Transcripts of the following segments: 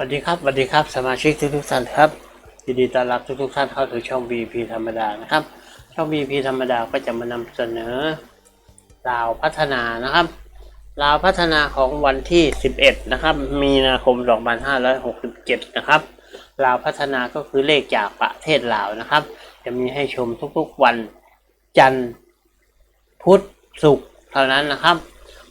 สวัสดีครับสวัสดีครับสมาชิกทุกทุกท่านครับยินดีต้อนรับทุกทุกท่านเข้าสู่ช่อง BP ธรรมดานะครับ ช่อง BP ธรรมดาก็จะมานำเสนอลาวพัฒนานะครับลาวพัฒนาของวันที่ 11 นะครับ มีนาคม 2567 นะครับลาวพัฒนาก็คือเลขจากประเทศลาวนะครับ จะมีให้ชมทุกๆวันจันทร์พุธศุกร์เท่านั้นนะครับ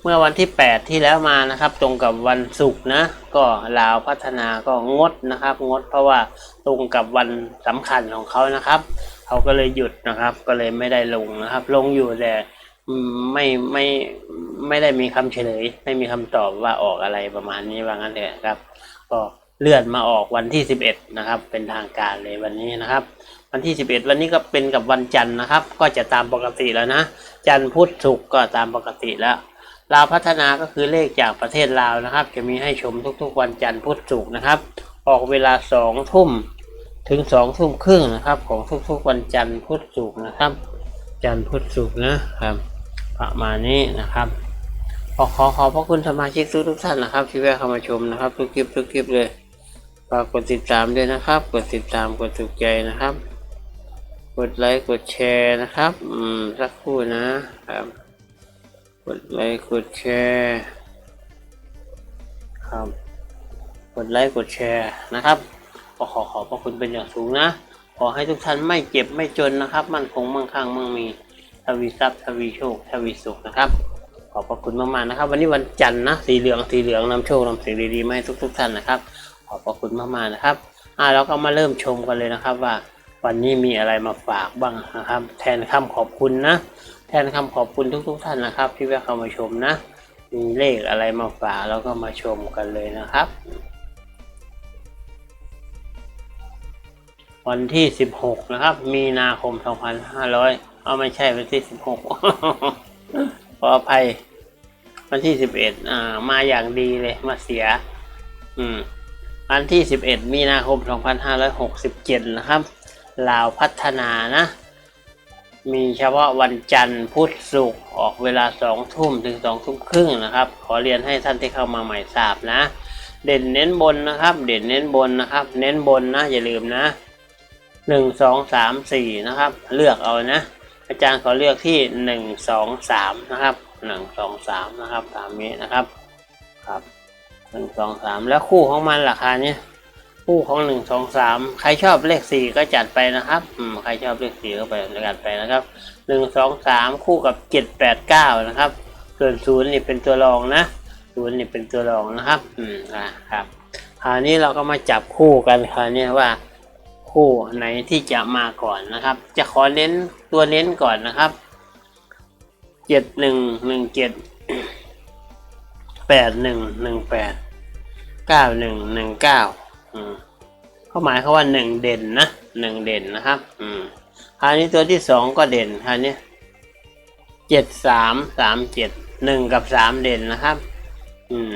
เมื่อวันที่ 8 ที่แล้วมานะครับ ตรงกับวันศุกร์นะก็ลาวพัฒนาก็งดนะครับ งดเพราะว่าตรงกับวันสำคัญของเขานะครับเขาก็เลยหยุดนะครับ ก็เลยไม่ได้ลงนะครับ ลงอยู่แต่ไม่ไม่ไม่ได้มีคำเฉลย ไม่มีคำตอบว่าออกอะไรประมาณนี้ว่างั้นเลยครับ ก็เลื่อนมาออกวันที่ 11 นะครับ เป็นทางการเลยวันนี้นะครับ วันที่ 11 วันนี้ก็เป็นกับวันจันทร์นะครับ ก็จะตามปกติแล้วนะ จันทร์พุธศุกร์ก็ตามปกติแล้ว ลาวพัฒนาก็คือเลขจากประเทศลาวนะครับ จะมีให้ชมทุกๆวันจันทร์พุธศุกร์นะครับ ออกเวลาสองทุ่มถึงสองทุ่มครึ่งนะครับ ของทุกๆวันจันทร์พุธศุกร์นะครับ จันทร์พุธศุกร์นะครับ ประมาณนี้นะครับขอขอขอบพระคุณสมาชิกทุกทุกท่านนะครับ ที่แวะเข้ามาชมนะครับ ทุกคลิปทุกคลิปเลยฝากกดติดตามด้วยนะครับ กดติดตามกดถูกใจนะครับ กดไลค์กดแชร์นะครับ อืมสักครู่นะครับ ดไลค์กดแชร์ครับกดไลค์กดแชร์นะครับก็ขอขอบพระคุณเป็นอย่างสูงนะ ขอให้ทุกท่านไม่เจ็บไม่จนนะครับ มั่นคงมั่งคั่งมั่งมีทวีทรัพย์ทวีโชคทวีสุขนะครับ ขอบพระคุณมากๆนะครับ วันนี้วันจันทร์นะสีเหลืองสีเหลืองนำโชคนำสิ่งดีๆมาให้ทุก ๆ ท่านนะครับ ขอบพระคุณมากๆนะครับอ่าเราก็มาเริ่มชมกันเลยนะครับว่าวันนี้มีอะไรมาฝากบ้างนะครับ แทนคำขอบคุณนะ แทนคำขอบคุณทุกๆท่านนะครับ ที่แวะเข้ามาชมนะ มีเลขอะไรมาฝากแล้วก็มาชมกันเลยนะครับ วันที่ 16 นะครับ มีนาคม 2500 เอาไม่ใช่วันที่ 16 ขออภัย วันที่ 11 อ่า มาอย่างดีเลยมาเสีย อืมวันที่ 11 มีนาคม 2567 นะครับ ลาวพัฒนานะ มีเฉพาะวันจันทร์พุธศุกร์ออกเวลาสองทุ่มถึงสองทุ่มครึ่งนะครับ ขอเรียนให้ท่านที่เข้ามาใหม่ทราบนะ เด่นเน้นบนนะครับ เด่นเน้นบนนะครับ เน้นบนนะอย่าลืมนะหนึ่งสองสามสี่นะครับ เลือกเอานะ อาจารย์ขอเลือกที่หนึ่งสองสามนะครับหนึ่งสองสามนะครับตามนี้นะครับครับหนึ่งสองสามแล้วคู่ของมันราคาเนี้ย คู่ของหนึ่งสองสามใครชอบเลขสี่ก็จัดไปนะครับอืมใครชอบเลขสี่ก็ไปจัดไปนะครับหนึ่งสองสามคู่กับเจ็ดแปดเก้านะครับ ส่วนศูนย์นี่เป็นตัวรองนะศูนย์นี่เป็นตัวรองนะครับ อืมอ่าครับคราวนี้เราก็มาจับคู่กันคราวนี้ว่าคู่ไหนที่จะมาก่อนนะครับ จะขอเน้นตัวเน้นก่อนนะครับเจ็ดหนึ่งหนึ่งเจ็ดแปดหนึ่งหนึ่งแปดเก้าหนึ่งหนึ่งเก้า อืมเขาหมายเขาว่าหนึ่งเด่นนะหนึ่งเด่นนะครับ อืมคราวนี้ตัวที่สองก็เด่นคราวนี้เจ็ดสามสามเจ็ดหนึ่งกับสามเด่นนะครับ อืม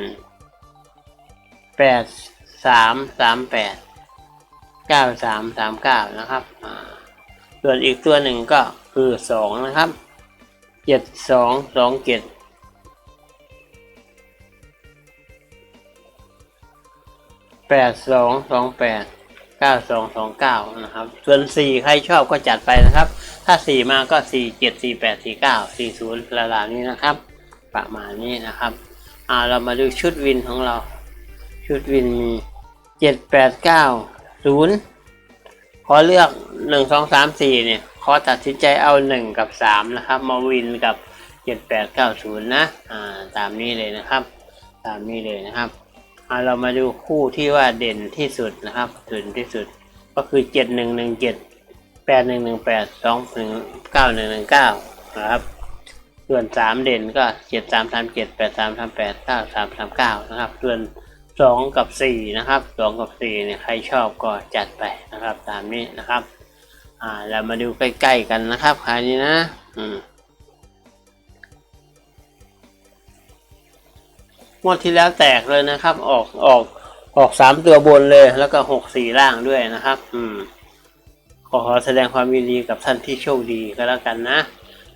แปดสามสามแปดเก้าสามสามเก้านะครับอ่าส่วนอีกตัวหนึ่งก็คือสองนะครับเจ็ดสองสองเจ็ด แปดสองสองแปดเก้าสองสองเก้านะครับ ส่วนสี่ใครชอบก็จัดไปนะครับ ถ้าสี่มาก็สี่เจ็ดสี่แปดสี่เก้าสี่ศูนย์ระดับนี้นะครับ ประมาณนี้นะครับอ่าเรามาดูชุดวินของเรา ชุดวินมีเจ็ดแปดเก้าศูนย์ขอเลือกหนึ่งสองสามสี่เนี่ยขอตัดสินใจเอาหนึ่งกับสามนะครับ มาวินกับเจ็ดแปดเก้าศูนย์นะอ่าตามนี้เลยนะครับ ตามนี้เลยนะครับ เรามาดูคู่ที่ว่าเด่นที่สุดนะครับเด่นที่สุดก็คือเจ็ดหนึ่งหนึ่งเจ็ดแปดหนึ่งหนึ่งแปดสองหนึ่งเก้าหนึ่งหนึ่งเก้านะครับ ส่วนสามเด่นก็เจ็ดสามสามเจ็ดแปดสามสามแปดเก้าสามสามเก้านะครับ ส่วนสองกับสี่นะครับสองกับสี่เนี่ยใครชอบก็จัดไปนะครับ ตามนี้นะครับ อ่าเรามาดูใกล้ๆกันนะครับคราวนี้นะ อืม งวดที่แล้วแตกเลยนะครับ ออกออกออกสามตัวบนเลยแล้วก็หกสี่ล่างด้วยนะครับ อืม ขอขอแสดงความยินดีกับท่านที่โชคดีก็แล้วกันนะ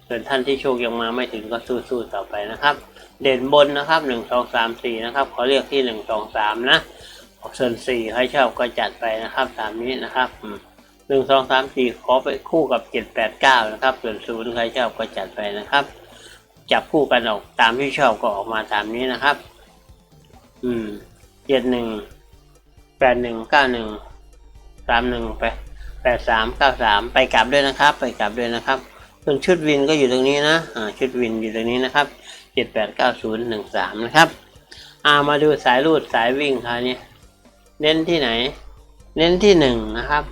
ส่วนท่านที่โชคยังมาไม่ถึงก็สู้ๆต่อไปนะครับ เด่นบนนะครับหนึ่งสองสามสี่นะครับขอเรียกที่หนึ่งสองสามนะส่วนสี่ใครชอบก็จัดไปนะครับตามนี้นะครับหนึ่งสองสามสี่ขอไปคู่กับเจ็ดแปดเก้านะครับ ส่วนศูนย์ใครชอบก็จัดไปนะครับ จับคู่กันออกตามที่ชอบก็ออกมาตามนี้นะครับ อืมเจ็ดหนึ่งแปดหนึ่งเก้าหนึ่งสามหนึ่งไปแปดสามเก้าสามไปกลับด้วยนะครับ ไปกลับด้วยนะครับส่วนชุดวินก็อยู่ตรงนี้นะอ่าชุดวินอยู่ตรงนี้นะครับเจ็ดแปดเก้าศูนย์หนึ่งสามนะครับอ่ามาดูสายรูดสายวิ่งคราวนี้เน้นที่ไหน เน้นที่หนึ่งนะครับ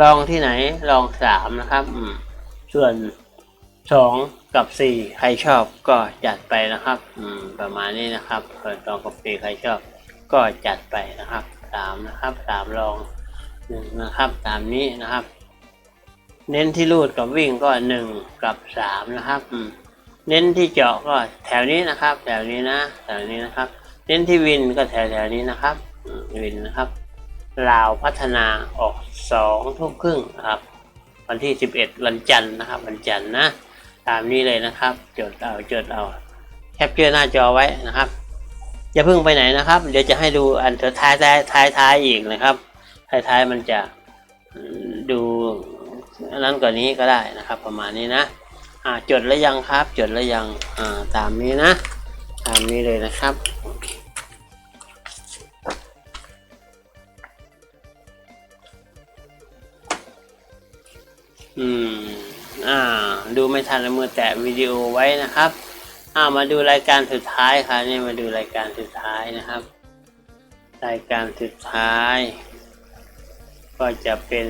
ลองที่ไหนลองสามนะครับ อืมส่วน สองกับสี่ใครชอบก็จัดไปนะครับ อืม ประมาณนี้นะครับส่วนสองกับสี่ใครชอบ ก็จัดไปนะครับสามนะครับสามลองหนึ่งนะครับตามนี้นะครับ เน้นที่รูดกับวิ่งก็หนึ่งกับสามนะครับ อืม เน้นที่เจาะก็แถวนี้นะครับ แถวนี้นะแถวนี้นะครับ เน้นที่วินก็แถวแถวนี้นะครับวินนะครับลาวพัฒนาออกสองทุ่มครึ่งนะครับ วันที่สิบเอ็ดวันจันทร์นะครับ วันจันทร์นะ ตามนี้เลยนะครับ จดเอาจดเอาแคปเจอร์หน้าจอไว้นะครับอย่าเพิ่งไปไหนนะครับ เดี๋ยวจะให้ดูอันสุดท้ายท้ายท้ายท้ายอีกนะครับท้ายท้ายมันจะดูนั้นกว่านี้ก็ได้นะครับ ประมาณนี้นะอ่าจดแล้วยังครับ จดแล้วยังอ่าตามนี้นะ ตามนี้เลยนะครับอืมอ่า ดูไม่ทันแล้วมือแตะวิดีโอไว้นะครับอามาดูรายการสุดท้ายค่ะนี่มาดูรายการสุดท้ายนะครับ รายการสุดท้าย ก็จะเป็น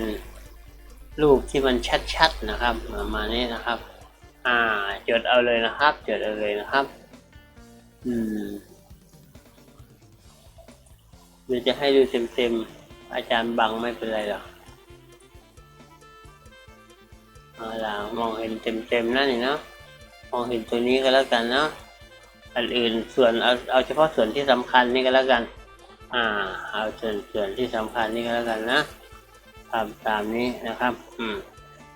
รูปที่มันชัดๆนะครับประมาณนี้นะครับ อ่าจดเอาเลยนะครับจดเอาเลยนะครับ อืมเดี๋ยวจะให้ดูเต็มๆอาจารย์บังไม่เป็นไรหรอก เอาล่ะมองเห็นเต็มๆนะนี่เนาะมองเห็นตัวนี้ก็แล้วกันเนาะอันอื่นส่วนเอาเอาเฉพาะส่วนที่สำคัญนี่ก็แล้วกัน อ่า เอาส่วนส่วนที่สำคัญนี่ก็แล้วกันนะตามตามนี้นะครับ อืม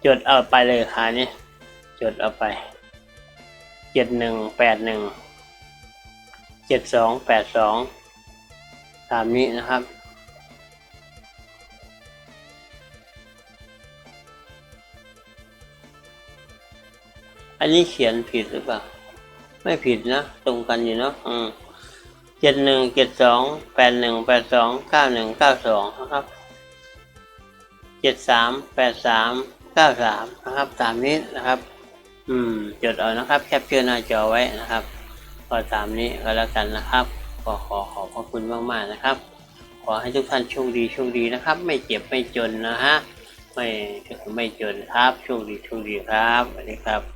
จดเอาไปเลยค่ะนี่จดเอาไปเจ็ดหนึ่งแปดหนึ่งเจ็ดสองแปดสองตามนี้นะครับ อันนี้เขียนผิดหรือเปล่า ไม่ผิดนะ ตรงกันอยู่เนาะอืมเจ็ดหนึ่งเจ็ดสองแปดหนึ่งแปดสองเก้าหนึ่งเก้าสองนะครับเจ็ดสามแปดสามเก้าสามนะครับตามนี้นะครับ อืมจดเอานะครับ แคปเจอร์หน้าจอไว้นะครับก็ตามนี้ก็แล้วกันนะครับก็ขอขอบพระคุณมากๆนะครับ ขอให้ทุกท่านโชคดีโชคดีนะครับ ไม่เจ็บไม่จนนะฮะไม่ไม่จนครับโชคดีโชคดีครับสวัสดีครับ